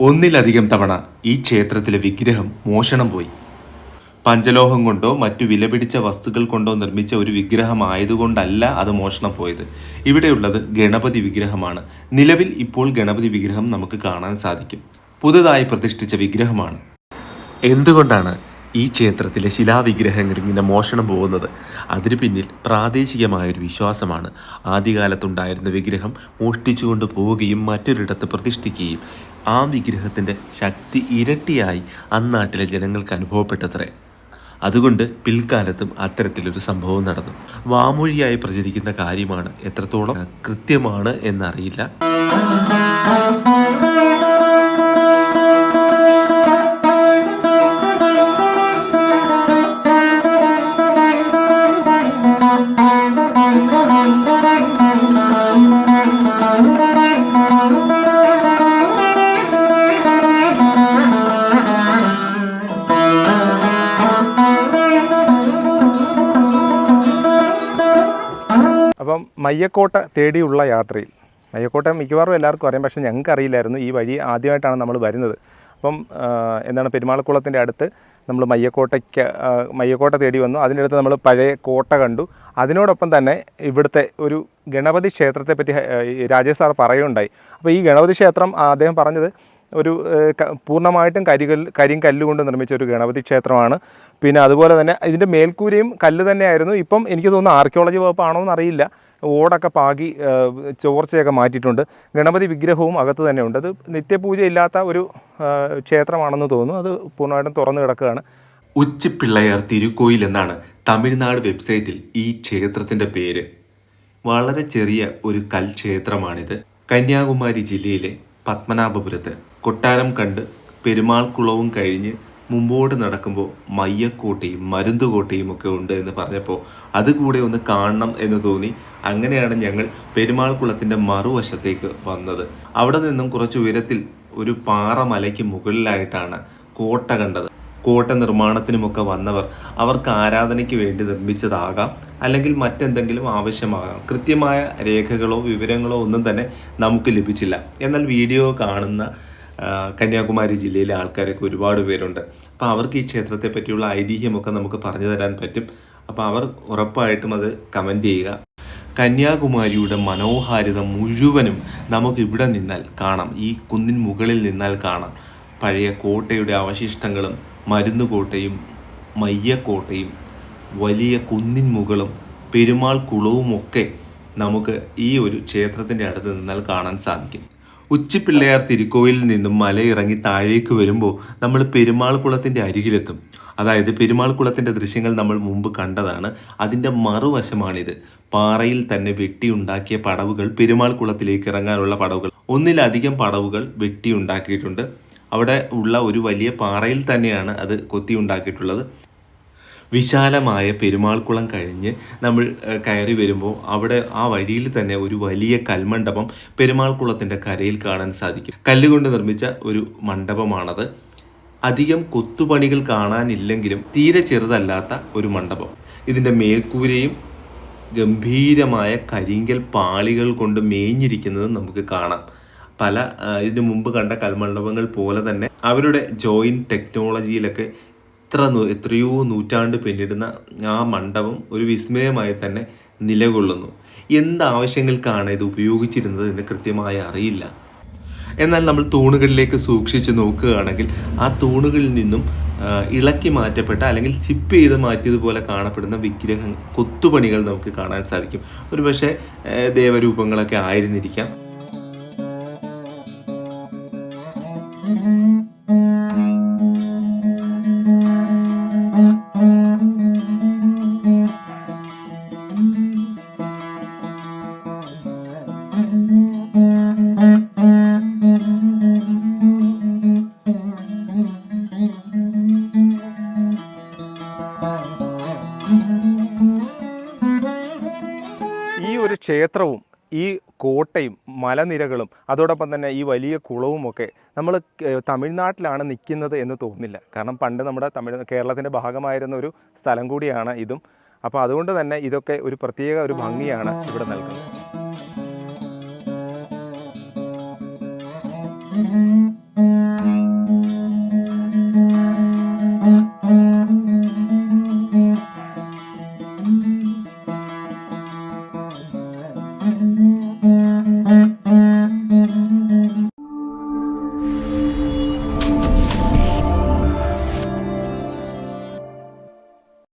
ഒന്നിലധികം തവണ ഈ ക്ഷേത്രത്തിലെ വിഗ്രഹം മോഷണം പോയി. പഞ്ചലോഹം കൊണ്ടോ മറ്റു വിലപിടിച്ച വസ്തുക്കൾ കൊണ്ടോ നിർമ്മിച്ച ഒരു വിഗ്രഹമായതുകൊണ്ടല്ല അത് മോഷണം പോയത്. ഇവിടെയുള്ളത് ഗണപതി വിഗ്രഹമാണ്. നിലവിൽ ഇപ്പോൾ ഗണപതി വിഗ്രഹം നമുക്ക് കാണാൻ സാധിക്കും. പുതുതായി പ്രതിഷ്ഠിച്ച വിഗ്രഹമാണ്. എന്തുകൊണ്ടാണ് ഈ ക്ഷേത്രത്തിലെ ശിലാവിഗ്രഹങ്ങൾ ഇങ്ങനെ മോഷണം പോകുന്നത്. അതിന് പിന്നിൽ പ്രാദേശികമായൊരു വിശ്വാസമാണ്. ആദ്യകാലത്തുണ്ടായിരുന്ന വിഗ്രഹം മോഷ്ടിച്ചുകൊണ്ട് പോവുകയും മറ്റൊരിടത്ത് പ്രതിഷ്ഠിക്കുകയും ആ വിഗ്രഹത്തിന്റെ ശക്തി ഇരട്ടിയായി അന്നാട്ടിലെ ജനങ്ങൾക്ക് അനുഭവപ്പെട്ടത്രേ. അതുകൊണ്ട് പിൽക്കാലത്തും അത്തരത്തിലൊരു സംഭവം നടന്നു. വാമൊഴിയായി പ്രചരിക്കുന്ന കാര്യമാണ് എത്രത്തോളം കൃത്യമാണ് എന്നറിയില്ല. അപ്പം മയ്യക്കോട്ട തേടിയുള്ള യാത്രയിൽ. മയ്യക്കോട്ട മിക്കവാറും എല്ലാവർക്കും അറിയാം. പക്ഷേ ഞങ്ങൾക്ക് അറിയില്ലായിരുന്നു ഈ വഴി ആദ്യമായിട്ടാണ് നമ്മൾ വരുന്നത്. അപ്പം എന്താണ് പെരുമാളക്കുളത്തിന്റെ അടുത്ത് നമ്മൾ മയ്യക്കോട്ടയ്ക്ക് മയ്യക്കോട്ട തേടി വന്നു. അതിന്റെ അടുത്ത് നമ്മൾ പഴയ കോട്ട കണ്ടു. അതിനോടൊപ്പം തന്നെ ഇവിടുത്തെ ഒരു ഗണപതി ക്ഷേത്രത്തെ പറ്റി ആ, ഈ രാജേഷ് സാർ പറയുകയുണ്ടായി. അപ്പോൾ ഈ ഗണപതി ക്ഷേത്രം അദ്ദേഹം പറഞ്ഞത് ഒരു പൂർണമായിട്ടും കരികൽ കരിയും കല്ലുകൊണ്ട് നിർമ്മിച്ച ഒരു ഗണപതി ക്ഷേത്രമാണ്. പിന്നെ അതുപോലെ തന്നെ ഇതിന്റെ മേൽക്കൂരയും കല്ല് തന്നെയായിരുന്നു. ഇപ്പം എനിക്ക് തോന്നുന്നു ആർക്കിയോളജി വകുപ്പാണോ എന്നറിയില്ല ഓടൊക്കെ പാകി ചോർച്ചയൊക്കെ മാറ്റിയിട്ടുണ്ട്. ഗണപതി വിഗ്രഹവും അകത്ത് തന്നെ ഉണ്ട്. അത് നിത്യപൂജ ഇല്ലാത്ത ഒരു ക്ഷേത്രമാണെന്ന് തോന്നുന്നു. അത് പൂർണമായിട്ടും തുറന്നു കിടക്കുകയാണ്. ഉച്ചിപ്പിള്ളയാർ തിരുക്കോയിൽ എന്നാണ് തമിഴ്നാട് വെബ്സൈറ്റിൽ ഈ ക്ഷേത്രത്തിന്റെ പേര്. വളരെ ചെറിയ ഒരു കൽക്ഷേത്രമാണിത്. കന്യാകുമാരി ജില്ലയിലെ പത്മനാഭപുരത്ത്. കൊട്ടാരം കണ്ട് പെരുമാൾക്കുളവും കഴിഞ്ഞ് മുമ്പോട്ട് നടക്കുമ്പോൾ മയ്യക്കോട്ടയും മരുന്തുകോട്ടയും ഒക്കെ ഉണ്ട് എന്ന് പറഞ്ഞപ്പോൾ അതുകൂടെ ഒന്ന് കാണണം എന്ന് തോന്നി. അങ്ങനെയാണ് ഞങ്ങൾ പെരുമാൾക്കുളത്തിന്റെ മറുവശത്തേക്ക് വന്നത്. അവിടെ നിന്നും കുറച്ച് ഉയരത്തിൽ ഒരു പാറ മലയ്ക്ക് മുകളിലായിട്ടാണ് കോട്ട കണ്ടത്. കോട്ട നിർമ്മാണത്തിനുമൊക്കെ വന്നവർ അവർക്ക് ആരാധനയ്ക്ക് വേണ്ടി നിർമ്മിച്ചതാകാം അല്ലെങ്കിൽ മറ്റെന്തെങ്കിലും ആവശ്യമാകാം. കൃത്യമായ രേഖകളോ വിവരങ്ങളോ ഒന്നും തന്നെ നമുക്ക് ലഭിച്ചില്ല. എന്നാൽ വീഡിയോ കാണുന്ന കന്യാകുമാരി ജില്ലയിലെ ആൾക്കാരൊക്കെ ഒരുപാട് പേരുണ്ട്. അപ്പോൾ അവർക്ക് ഈ ക്ഷേത്രത്തെ പറ്റിയുള്ള ഐതിഹ്യമൊക്കെ നമുക്ക് പറഞ്ഞു തരാൻ പറ്റും. അപ്പോൾ അവർ ഉറപ്പായിട്ടും അത് കമന്റ് ചെയ്യുക. കന്യാകുമാരിയുടെ മനോഹാരിത മുഴുവനും നമുക്ക് ഇവിടെ നിന്നാൽ കാണാം. ഈ കുന്നിൻ മുകളിൽ നിന്നാൽ കാണാം. പഴയ കോട്ടയുടെ അവശിഷ്ടങ്ങളും മരുന്നുകോട്ടയും മയ്യക്കോട്ടയും വലിയ കുന്നിൻ മുകളും പെരുമാൾ കുളവുമൊക്കെ നമുക്ക് ഈ ഒരു ക്ഷേത്രത്തിന്റെ അടുത്ത് നിന്നാൽ കാണാൻ സാധിക്കും. ഉച്ചിപ്പിള്ളയാർ തിരുക്കോവിലിൽ നിന്നും മലയിറങ്ങി താഴേക്ക് വരുമ്പോൾ നമ്മൾ പെരുമാൾ കുളത്തിന്റെ അരികിലെത്തും. അതായത് പെരുമാൾ കുളത്തിന്റെ ദൃശ്യങ്ങൾ നമ്മൾ മുമ്പ് കണ്ടതാണ്. അതിന്റെ മറുവശമാണിത്. പാറയിൽ തന്നെ വെട്ടിയുണ്ടാക്കിയ പടവുകൾ പെരുമാൾ കുളത്തിലേക്ക് ഇറങ്ങാനുള്ള പടവുകൾ. ഒന്നിലധികം പടവുകൾ വെട്ടിയുണ്ടാക്കിയിട്ടുണ്ട്. അവിടെ ഉള്ള ഒരു വലിയ പാറയിൽ തന്നെയാണ് അത് കൊത്തിയുണ്ടാക്കിയിട്ടുള്ളത്. വിശാലമായ പെരുമാൾക്കുളം കഴിഞ്ഞ് നമ്മൾ കയറി വരുമ്പോൾ അവിടെ ആ വഴിയിൽ തന്നെ ഒരു വലിയ കൽമണ്ഡപം പെരുമാൾക്കുളത്തിന്റെ കരയിൽ കാണാൻ സാധിക്കും. കല്ലുകൊണ്ട് നിർമ്മിച്ച ഒരു മണ്ഡപമാണത്. അധികം കൊത്തുപണികൾ കാണാനില്ലെങ്കിലും തീരെ ചെറുതല്ലാത്ത ഒരു മണ്ഡപം. ഇതിന്റെ മേൽക്കൂരയും ഗംഭീരമായ കരിങ്കൽ പാളികൾ കൊണ്ട് മേഞ്ഞിരിക്കുന്നത് നമുക്ക് കാണാം. പല ഇതിനു മുമ്പ് കണ്ട കൽമണ്ഡപങ്ങൾ പോലെ തന്നെ അവരുടെ ജോയിന്റ് ടെക്നോളജിയിലൊക്കെ എത്ര എത്രയോ നൂറ്റാണ്ട് പിന്നിടുന്ന ആ മണ്ഡപം ഒരു വിസ്മയമായി തന്നെ നിലകൊള്ളുന്നു. എന്താവശ്യങ്ങൾക്കാണ് ഇത് ഉപയോഗിച്ചിരുന്നത് എന്ന് കൃത്യമായി അറിയില്ല. എന്നാൽ നമ്മൾ തൂണുകളിലേക്ക് സൂക്ഷിച്ച് നോക്കുകയാണെങ്കിൽ ആ തൂണുകളിൽ നിന്നും ഇളക്കി മാറ്റപ്പെട്ട അല്ലെങ്കിൽ ചിപ്പ് ചെയ്ത് മാറ്റിയതുപോലെ കാണപ്പെടുന്ന വിഗ്രഹ കൊത്തുപണികൾ നമുക്ക് കാണാൻ സാധിക്കും. ഒരുപക്ഷെ ദേവരൂപങ്ങളൊക്കെ ആയിരുന്നിരിക്കാം. ക്ഷേത്രവും ഈ കോട്ടയും മലനിരകളും അതോടൊപ്പം തന്നെ ഈ വലിയ കുളവുമൊക്കെ നമ്മൾ തമിഴ്നാട്ടിലാണ് നിൽക്കുന്നത് എന്ന് തോന്നില്ല കാരണം പണ്ട് നമ്മുടെ തമിഴ് കേരളത്തിന്റെ ഭാഗമായിരുന്ന ഒരു സ്ഥലം കൂടിയാണ് ഇതും. അപ്പോൾ അതുകൊണ്ട് തന്നെ ഇതൊക്കെ ഒരു പ്രത്യേക ഒരു ഭംഗിയാണ് ഇവിടെ നൽകുന്നത്.